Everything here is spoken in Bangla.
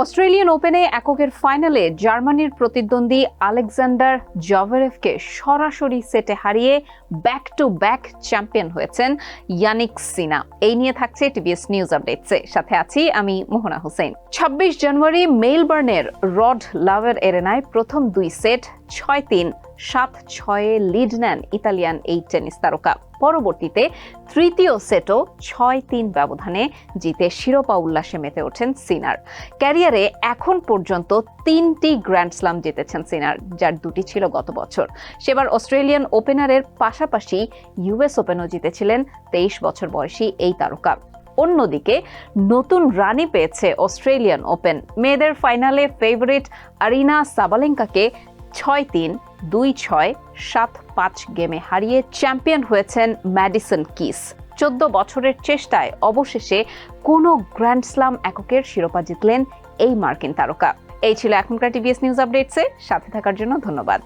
অস্ট্রেলিয়ান ওপেনে এককের ফাইনালে জার্মানির প্রতিদ্বন্দ্বী আলেকজান্ডার জভেরেভকে সরাসরি সেটে হারিয়ে ব্যাক টু ব্যাক চ্যাম্পিয়ন হয়েছেন ইয়ানিক সিনা। এই নিয়ে থাকছে টিভিএস নিউজ আপডেটসে। সাথে আছি আমি মোহনা হোসেন। ছাব্বিশ জানুয়ারি মেলবার্নের রড লাভের এরেনায় প্রথম দুই সেট ছয় তিন সাত ছয়ে লিড নেন ইতালিয়ান এই টেনিস তারকা। পরবর্তীতে তৃতীয় সেটও ছয় তিন ব্যবধানে জিতে শিরোপা উল্লাসে মেতে ওঠেন সিনার। ক্যারিয়ারে এখন পর্যন্ত তিনটি গ্র্যান্ড স্লাম জিতেছেন সিনার, যার দুটি ছিল গত বছর। সেবার অস্ট্রেলিয়ান ওপেনারের পাশাপাশি ইউএস ওপেনও জিতেছিলেন তেইশ বছর বয়সী এই তারকা। অন্যদিকে নতুন রানি পেয়েছে অস্ট্রেলিয়ান ওপেন। মেয়েদের ফাইনালে ফেভারিট আরিনা সাবালেঙ্কাকে ছয় তিন দুই ছয় সাত পাঁচ গেমে হারিয়ে চ্যাম্পিয়ন হয়েছেন ম্যাডিসন কিস। চোদ্দ বছরের চেষ্টায় অবশেষে কোনো গ্র্যান্ড স্লাম এককের শিরোপা জিতলেন এই মার্কিন তারকা। এই ছিল এখনকার টিভিএস নিউজ আপডেটসে, সাথে থাকার জন্য ধন্যবাদ।